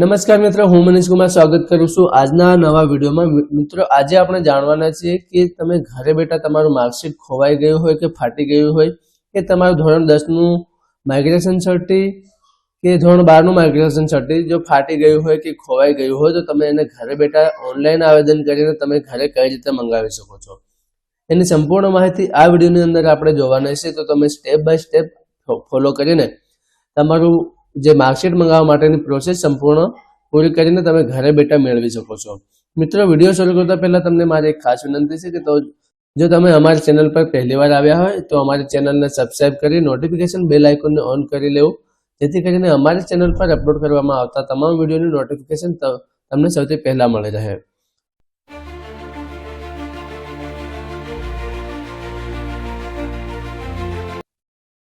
નમસ્કાર મિત્રો, હું મનીષ કુમાર સ્વાગત કરું છું. આજના નવા વિડીયોમાં મિત્રો, આજે આપણે જાણવાના છીએ કે તમે ઘરે બેઠા તમારું માર્કશીટ ખોવાઈ ગયું હોય કે ફાટી ગયું હોય, કે તમારું ધોરણ દસનું માઇગ્રેશન સર્ટી કે ધોરણ બારનું માઇગ્રેશન સર્ટી જો ફાટી ગયું હોય કે ખોવાઈ ગયું હોય તો તમે એને ઘરે બેઠા ઓનલાઈન આવેદન કરીને તમે ઘરે કઈ રીતે મંગાવી શકો છો. એની સંપૂર્ણ માહિતી આ વિડીયોની અંદર આપણે જોવાના છે તો તમે સ્ટેપ બાય સ્ટેપ ફોલો કરીને તમારું જે માર્કશીટ મંગાવવા માટેની પ્રોસેસ સંપૂર્ણ પૂરી કરીને તમે ઘરે બેઠા મેળવી શકો છો. મિત્રો, વીડિયો શરૂ કરતા પહેલા તમને મારી એક ખાસ વિનંતી છે કે તો જો તમે અમારી ચેનલ પર પહેલી વાર આવ્યા હોય, તો અમારી ચેનલને સબસ્ક્રાઇબ કરી નોટિફિકેશન બેલ આઇકોનને ઓન કરી લેવું. જેથી કરીને અમારી ચેનલ પર અપલોડ કરવામાં આવતા તમામ વિડીયોની નોટિફિકેશન તમને સૌથી પહેલા મળી રહે.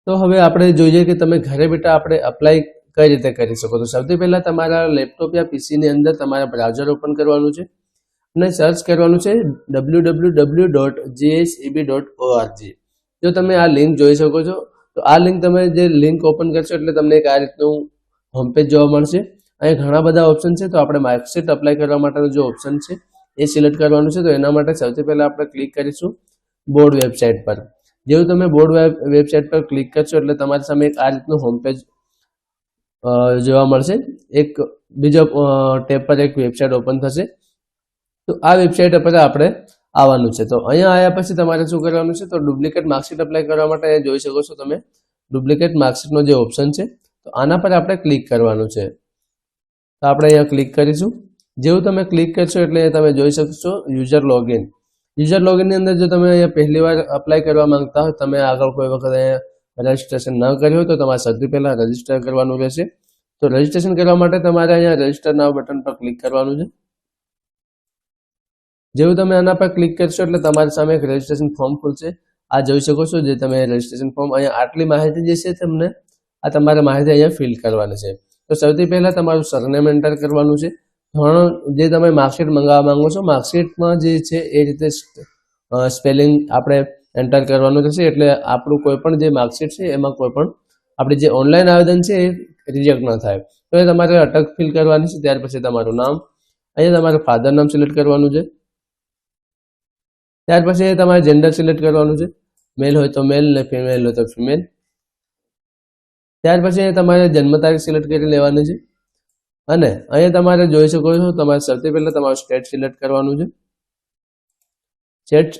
તો હવે આપણે જોઈએ કે તમે ઘરે બેઠા આપણે અપ્લાય કઈ રીતે કરી શકો? તો સૌથી પહેલા તમારા લેપટોપ યા પીસીની અંદર તમારા બ્રાઉઝર ઓપન કરવાનું છે અને સર્ચ કરવાનું છે W W W dot GSEB dot ORG જો તમે આ લિંક જોઈ શકો છો, તો આ લિંક તમે જે લિંક ઓપન કરશો એટલે તમને એક આ રીતનું હોમ પેજ જોવા મળશે. અહીં ઘણા બધા ઓપ્શન છે, તો આપણે માર્કશીટ અપ્લાય કરવા માટેનો જે ઓપ્શન છે એ સિલેક્ટ કરવાનું છે. તો એના માટે સૌથી પહેલાં આપણે ક્લિક કરીશું બોર્ડ વેબસાઇટ પર. જેવું તમે બોર્ડ વેબસાઇટ પર ક્લિક કરશો એટલે તમારી સામે એક આ રીતનું હોમ પેજ જોવા મળશે. એક બીજો ટેબ પર એક વેબસાઇટ ઓપન થશે. તો આ વેબસાઇટ પર આપણે આવવાનું છે. તો અહીંયા આવ્યા પછી તમારે શું કરવાનું છે? તો ડુપ્લિકેટ માર્કશીટ અપ્લાય કરવા માટે અહીંયા જોઈ શકો છો તમે. ડુપ્લિકેટ માર્કશીટનો જે ઓપ્શન છે, તો આના પર આપણે ક્લિક કરવાનું છે. તો આપણે અહીંયા ક્લિક કરીશું. જેવું તમે ક્લિક કરશો એટલે તમે જોઈ શકશો યુઝર લોગિન યુઝર લોગિનની અંદર જો તમે અહીંયા પહેલી વાર અપ્લાય કરવા માંગતા હોય, તમે આગળ કોઈ વખત અહીંયા રજિસ્ટ્રેશન ન કર્યું હોય, તો તમારે સૌથી પહેલાં રજિસ્ટર કરવાનું રહેશે. તો રજિસ્ટ્રેશન કરવા માટે તમારે અહીંયા રજિસ્ટર નાવ બટન પર ક્લિક કરવાનું છે. જેવું તમે આના પર ક્લિક કરશો એટલે તમારી સામે એક રજિસ્ટ્રેશન ફોર્મ ખુલશે. આ જોઈ શકો છો જે તમે રજિસ્ટ્રેશન ફોર્મ અહીંયા આટલી માહિતી જે છે તમને, આ તમારે માહિતી અહીંયા ફિલ કરવાની છે. તો સૌથી પહેલાં તમારું સરનેમ એન્ટર કરવાનું છે. ધોરણ જે તમે માર્કશીટ મંગાવવા માંગો છો માર્કશીટમાં જે છે એ રીતે સ્પેલિંગ આપણે એન્ટર કરવાનું રહેશે. એટલે આપણું કોઈ પણ જે માર્કશીટ છે, એમાં કોઈ પણ આપણે જે ઓનલાઈન આવેદન છે, એ રિજેક્ટ ન થાય. તો એ તમારે અટક ફિલ કરવાની છે, ત્યાર પછી તમારું નામ, અહીંયા તમારું ફાધર નામ સિલેક્ટ કરવાનું છે. ત્યાર પછી તમારે જેન્ડર સિલેક્ટ કરવાનું છે. મેલ હોય તો મેલ ને ફિમેલ હોય તો ફિમેલ ત્યાર પછી તમારે જન્મ તારીખ સિલેક્ટ કરી લેવાની છે. અને અહીંયા તમારે જોઈ શકો છો, તમારે સૌથી પહેલાં તમારું સ્ટેટ સિલેક્ટ કરવાનું છે. સ્ટેટ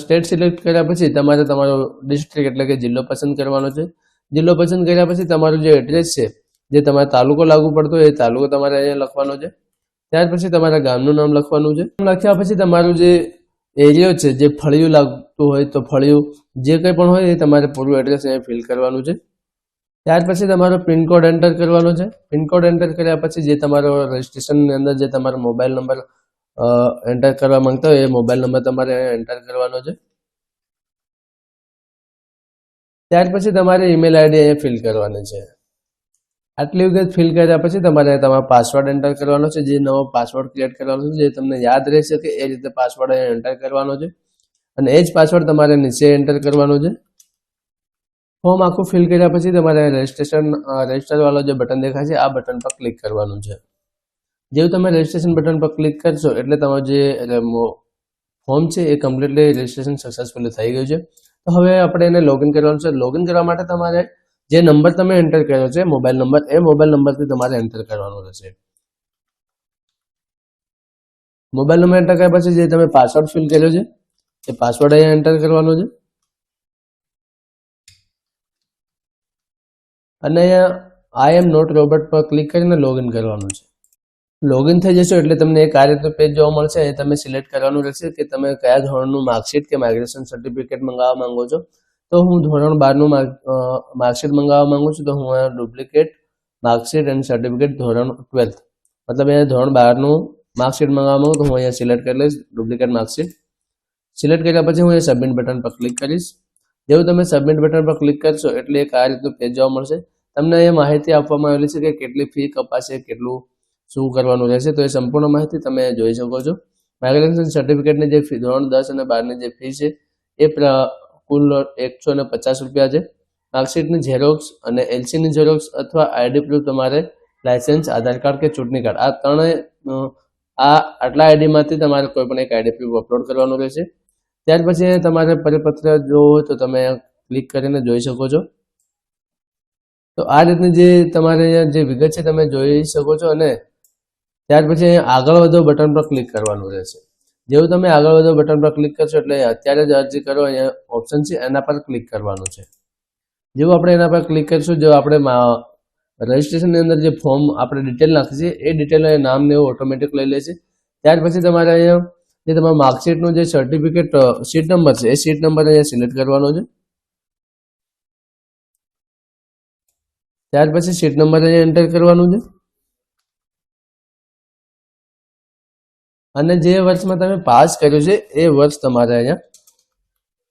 સ્ટેટ સિલેક્ટ કર્યા પછી તમારે તમારો ડિસ્ટ્રિક્ટ એટલે કે જિલ્લો પસંદ કરવાનો છે. જિલ્લો પસંદ કર્યા પછી તમારું જે એડ્રેસ છે, જે તમારે તાલુકો લાગુ પડતો એ તાલુકો તમારે અહીંયા લખવાનો છે. ત્યાર પછી તમારા ગામનું નામ લખવાનું છે. લખ્યા પછી તમારું જે એરિયો છે, જે ફળિયું લાગતું હોય તો ફળિયું, જે કંઈ પણ હોય એ તમારે પૂરું એડ્રેસ અહીંયા ફિલ કરવાનું છે. ત્યાર પછી તમારો પિનકોડ એન્ટર કરવાનો છે. પિનકોડ એન્ટર કર્યા પછી જે તમારો રજિસ્ટ્રેશનની અંદર જે તમારો મોબાઈલ નંબર એન્ટર કરવા માંગતા હોય એ મોબાઈલ નંબર તમારે એન્ટર કરવાનો છે. ત્યાર પછી તમારે ઈમેલ આઈડી અહીંયા ફિલ કરવાની છે. આટલી વખત ફિલ કર્યા પછી તમારે તમારો પાસવર્ડ એન્ટર કરવાનો છે. જે નવો પાસવર્ડ ક્રિએટ કરવાનો છે, જે તમને યાદ રહી શકે એ રીતે પાસવર્ડ એન્ટર કરવાનો છે. અને એ જ પાસવર્ડ તમારે નીચે એન્ટર કરવાનો છે. ફોર્મ આખું ફિલ કર્યા પછી તમારે રજિસ્ટ્રેશન રજિસ્ટરવાળો જે બટન દેખાય છે, આ બટન પર ક્લિક કરવાનું છે. જેવું તમે રજિસ્ટ્રેશન બટન પર ક્લિક કરશો, એટલે તમારું જે ફોર્મ છે એ કમ્પ્લીટલી રજિસ્ટ્રેશન સક્સેસફુલી થઈ ગયું છે. તો હવે આપણે એને લોગિન કરવાનું છે. લોગિન કરવા માટે તમારે જે નંબર તમે એન્ટર કર્યો છે મોબાઈલ નંબર એ મોબાઈલ નંબરથી તમારે એન્ટર કરવાનો રહેશે. મોબાઈલ નંબર એન્ટર કર્યા પછી જે તમે પાસવર્ડ ફિલ કર્યો છે, એ પાસવર્ડ અહીંયા એન્ટર કરવાનો છે. અને આઈ એમ નોટ રોબોટ પર ક્લિક કરીને લોગિન કરવાનું છે. લોગિન થઈ જશો એટલે તમને એક આ રીતનું પેજ જોવા મળશે. એ તમે સિલેક્ટ કરવાનું રહેશે કે તમે કયા ધોરણનું માર્કશીટ કે માઇગ્રેશન સર્ટિફિકેટ મંગાવવા માંગો છો. તો હું ધોરણ બારનું માર્કશીટ મંગાવવા માંગુ છું. તો હું ડુપ્લિકેટ માર્કશીટ એન્ડ સર્ટિફિકેટ ધોરણ ટ્વેલ્થ મતલબ અહીંયા ધોરણ બારનું માર્કશીટ મંગાવવા માંગુ તો હું અહીંયા સિલેક્ટ કરી લઈશ ડુપ્લિકેટ માર્કશીટ સિલેક્ટ કર્યા પછી હું અહીંયા સબમિટ બટન પર ક્લિક કરીશ. જેવું તમે સબમિટ બટન પર ક્લિક કરશો એટલે એક આ રીતનું પેજ જોવા મળશે. તમને એ માહિતી આપવામાં આવેલી છે કે કેટલી ફી કપાશે, કેટલું શું કરવાનું રહેશે, તો એ સંપૂર્ણ માહિતી તમે જોઈ શકો છો. માઇગ્રેશન સર્ટિફિકેટની જે ફી, ધોરણ દસ અને બારની જે ફી છે, એ કુલ એકસો ને પચાસ રૂપિયા છે. માર્કશીટની ઝેરોક્સ અને એલસીની ઝેરોક્સ અથવા આઈડી પ્રૂફ તમારે લાયસન્સ આધાર કાર્ડ કે ચૂંટણી કાર્ડ, આ ત્રણેય આ આટલા આઈડીમાંથી તમારે કોઈ પણ એક આઈડી પ્રૂફ અપલોડ કરવાનું રહેશે. ત્યાર પછી તમારે પરિપત્ર જોવો તો તમે ક્લિક કરીને જોઈ શકો છો. તો આ રીતની જે તમારે અહીંયા જે વિગત છે તમે જોઈ શકો છો અને ત્યાર પછી અહીંયા આગળ વધો બટન પર ક્લિક કરવાનું રહેશે. જેવું તમે આગળ વધો બટન પર ક્લિક કરશો એટલે અત્યારે જ અરજી કરો, અહીંયા ઓપ્શન છે, એના પર ક્લિક કરવાનું છે. જેવું આપણે એના પર ક્લિક કરીશું, જો આપણે રજિસ્ટ્રેશનની અંદર જે ફોર્મ આપણે ડિટેલ નાખી છે, એ ડિટેલ નામ ને એવું ઓટોમેટિક લઈ લે છે. ત્યાર પછી તમારે અહીંયા જે તમારા માર્કશીટનું જે સર્ટિફિકેટ સીટ નંબર છે, એ સીટ નંબર અહીંયા સિલેક્ટ કરવાનો છે. ત્યાર પછી સીટ નંબર અહીંયા એન્ટર કરવાનું છે. અને જે વર્ષમાં તમે પાસ કર્યું છે, એ વર્ષ તમારે અહીંયા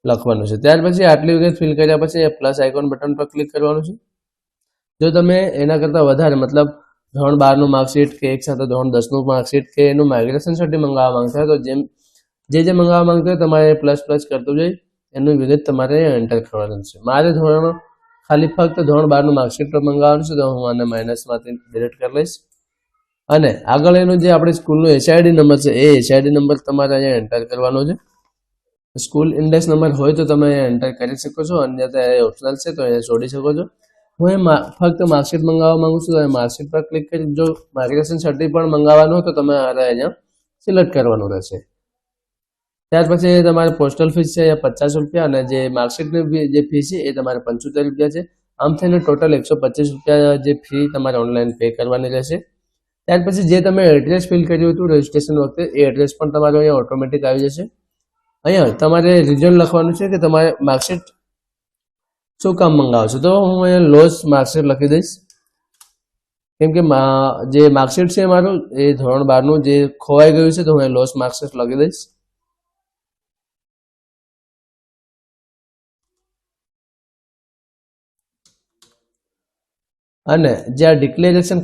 લખવાનું છે. ત્યાર પછી આટલી વખત ફિલ કર્યા પછી પ્લસ આઇકોન બટન પર ક્લિક કરવાનું છે. જો તમે એના કરતાં વધારે, મતલબ ધોરણ બારનું માર્કશીટ કે એક સાથે ધોરણ દસનું માર્કશીટ કે એનું માઇગ્રેશન સર્ટી મંગાવવા માંગતા હોય તો જેમ, જે જે મંગાવવા માંગતા હોય તમારે પ્લસ પ્લસ કરતું જઈ, એનું વિગત તમારે એન્ટર કરવાનું છે. મારે ધોરણ ખાલી ફક્ત ધોરણ બારનું માર્કશીટ મંગાવવાનું છે, તો હું આને માઇનસમાંથી ડિલીટ કરી લઈશ. અને આગળ એનું જે આપણી સ્કૂલનો એસઆઈડી નંબર છે, એ એસઆઈડી નંબર તમારે અહીંયા એન્ટર કરવાનો છે. સ્કૂલ ઇન્ડેક્સ નંબર હોય તો તમે એન્ટર કરી શકો છો, અન્યથા એ ઓપ્શનલ છે, તો અહીંયા છોડી શકો છો. હું એ ફક્ત માર્કશીટ મંગાવવા માંગુ છું, તો માર્કશીટ પર ક્લિક કરી જો માર્ગદર્શન સર્ટી પણ મંગાવવાનું હોય તો તમે અહીંયા સિલેક્ટ કરવાનું રહેશે. ત્યાર પછી તમારે પોસ્ટલ ફીસ છે એ પચાસ રૂપિયા અને જે માર્કશીટની જે ફી છે એ તમારે પંચોતેર રૂપિયા છે. આમ થઈને ટોટલ એકસો પચીસ રૂપિયા જે ફી તમારે ઓનલાઈન પે કરવાની રહેશે. ત્યાર પછી જે તમે એડ્રેસ ફિલ કર્યું હતું રજિસ્ટ્રેશન વખતે, એ એડ્રેસ પણ તમારે અહીંયા ઓટોમેટિક આવી જશે. અહીંયા તમારે રિઝન લખવાનું છે કે તમારે માર્કશીટ શું કામ મંગાવો છો તો હું અહીંયા લોસ માર્કશીટ લખી દઈશ. કેમ કે જે માર્કશીટ છે મારું, એ ધોરણ બારનું જે ખોવાઈ ગયું છે, તો હું લોસ માર્કશીટ લખી દઈશ. અને જે આ ડિક્લેરેશન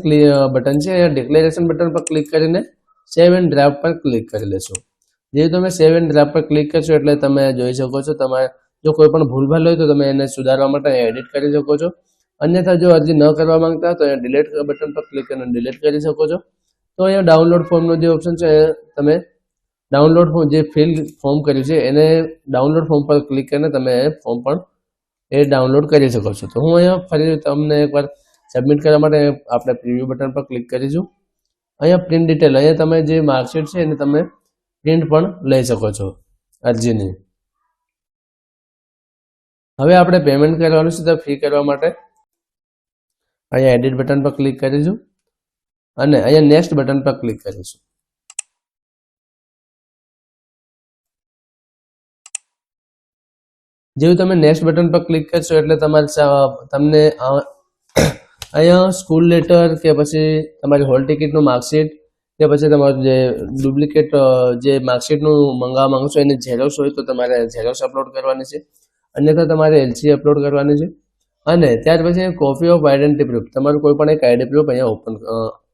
બટન છે એ ડિક્લેરેશન બટન પર ક્લિક કરીને સેવ એન્ડ ડ્રાફ્ટ પર ક્લિક કરી લેશો. જે તમે સેવ એન્ડ ડ્રાફ્ટ પર ક્લિક કરશો એટલે તમે જોઈ શકો છો તમારે જો કોઈ પણ ભૂલભાલ હોય તો તમે એને સુધારવા માટે એડિટ કરી શકો છો. અન્યથા જો અરજી ન કરવા માંગતા તો અહીંયા ડિલીટ બટન પર ક્લિક કરીને ડિલીટ કરી શકો છો. તો અહીંયા ડાઉનલોડ ફોર્મનો જે ઓપ્શન છે, એ તમે ડાઉનલોડ જે ફિલ ફોર્મ કર્યું છે, એને ડાઉનલોડ ફોર્મ પર ક્લિક કરીને તમે ફોર્મ પણ એ ડાઉનલોડ કરી શકો છો. તો હું અહીંયા ફરી તમને એકવાર સબમિટ કરવા માટે આપણે પ્રિવ્યુ બટન પર ક્લિક કરીશું. અહીંયા પ્રિન્ટ ડિટેલ અહીંયા તમે જે માર્કશીટ છે એને તમે પ્રિન્ટ પણ લઈ શકો છો. અરજીની હવે આપણે પેમેન્ટ કરવાનું છે તો ફી કરવા માટે અહીંયા એડિટ બટન પર ક્લિક કરીશું અને અહીંયા નેક્સ્ટ બટન પર ક્લિક કરીશું. જેવું તમે નેક્સ્ટ બટન પર ક્લિક કરશો એટલે તમારે તમને અહીંયા સ્કૂલ લેટર કે પછી તમારી હોલ ટિકિટનું માર્કશીટ કે પછી તમારું જે ડુપ્લિકેટ જે માર્કશીટનું મંગાવવા માંગો છો એને ઝેરોક્સ હોય તો તમારે ઝેરોક્સ અપલોડ કરવાની છે. અન્યથા તમારે એલસી અપલોડ કરવાની છે. અને ત્યાર પછી કોપી ઓફ આઈડેન્ટિટી પ્રૂફ તમારું કોઈ પણ એક આઈડી પ્રૂફ અહીંયા ઓપન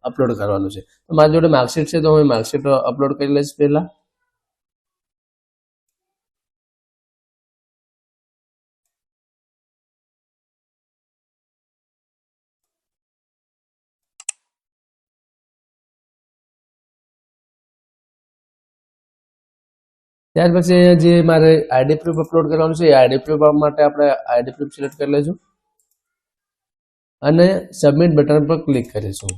અપલોડ કરવાનું છે. મારી જોડે માર્કશીટ છે તો હું માર્કશીટ અપલોડ કરી લઈશ પહેલાં. ત્યાર પછી અહીંયા જે મારે આઈડી પ્રૂફ અપલોડ કરવાનું છે, એ આઈડી પ્રૂફ માટે આપણે આઈડી પ્રૂફ સિલેક્ટ કરી લઈશું અને સબમિટ બટન પર ક્લિક કરીશું.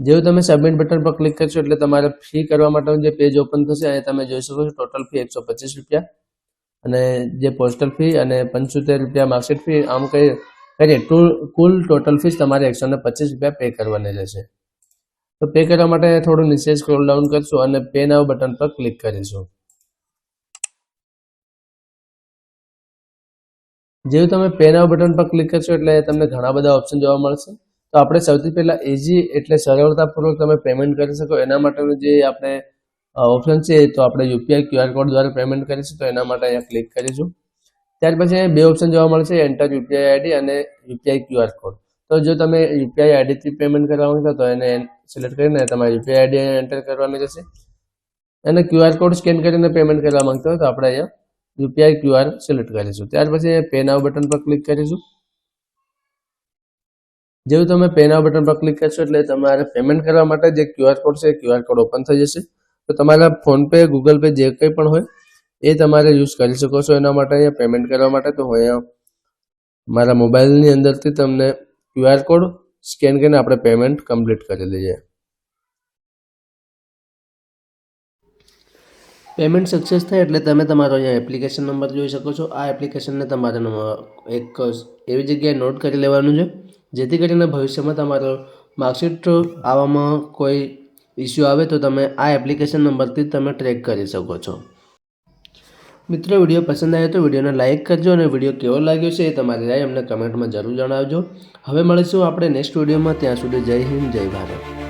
જેવું તમે સબમિટ બટન પર ક્લિક કરશો એટલે તમારે ફી કરવા માટેનું જે પેજ ઓપન થશે, અહીંયા તમે જોઈ શકો છો ટોટલ ફી એકસો પચીસ રૂપિયા. અને જે પોસ્ટલ ફી અને પંચોતેર રૂપિયા માર્કશીટ ફી આમ કઈ કરીએ કુલ ટોટલ ફીસ તમારે એકસો પચીસ રૂપિયા પે કરવાની રહેશે. તો પે કરવા માટે થોડું નીચે સ્ક્રોલ ડાઉન કરશું અને પે નાવ બટન પર ક્લિક કરીશું. જેવું તમે પે નાવ બટન પર ક્લિક કરશો એટલે તમને ઘણા બધા ઓપ્શન જોવા મળશે. તો આપણે સૌથી પહેલા ઇઝી એટલે સરળતાપૂર્વક તમે પેમેન્ટ કરી શકો. એના માટેનું જે આપણે ઓપ્શન છે તો આપણે યુપીઆઈ ક્યુઆર કોડ દ્વારા પેમેન્ટ કરીશું. તો એના માટે અહીંયા ક્લિક કરીશું. ત્યાર પછી બે ઓપ્શન જોવા મળશે. એન્ટર યુપીઆઈ આઈડી અને યુપીઆઈ ક્યુઆર કોડ તો જો તમે યુપીઆઈ આઈડીથી પેમેન્ટ કરવા માંગતા તો એને સિલેક્ટ કરીને તમારી યુપીઆઈ આઈડી એન્ટર કરવાની રહેશે. અને ક્યુઆર કોડ સ્કેન કરીને પેમેન્ટ કરવા માંગતા હોય તો આપણે અહીંયા યુપીઆઈ ક્યુઆર સિલેક્ટ કરીશું. ત્યાર પછી પે નાવ બટન પર ક્લિક કરીશું. જેવું તમે પેનાવ બટન પર ક્લિક કરશો એટલે તમારે પેમેન્ટ કરવા માટે જે ક્યુઆર કોડ છે ક્યુઆર કોડ ઓપન થઈ જશે. તો તમારા ફોનપે ગૂગલ પે જે કંઈ પણ હોય એ તમારે યુઝ કરી શકો છો. એના માટે અહીંયા પેમેન્ટ કરવા માટે તો અહીંયા મારા મોબાઈલની અંદરથી તમને ક્યુઆર કોડ સ્કેન કરીને આપણે પેમેન્ટ કમ્પ્લીટ કરી લઈએ પેમેન્ટ સક્સેસ થાય એટલે તમે તમારો અહીંયા એપ્લિકેશન નંબર જોઈ શકો છો. આ એપ્લિકેશનને તમારે એક એવી જગ્યાએ નોટ કરી લેવાનું છે. જેથી કરીને ભવિષ્યમાં તમારો માર્કશીટ આવવામાં કોઈ ઇસ્યુ આવે તો તમે આ એપ્લિકેશન નંબરથી તમે ટ્રેક કરી શકો છો. મિત્રો, વીડિયો પસંદ આવ્યો તો વિડીયોને લાઇક કરજો અને વીડિયો કેવો લાગ્યો છે એ તમારી રાય અમને કમેન્ટમાં જરૂર જણાવજો. હવે મળીશું આપણે નેક્સ્ટ વિડીયોમાં. ત્યાં સુધી જય હિન્દ, જય ભારત.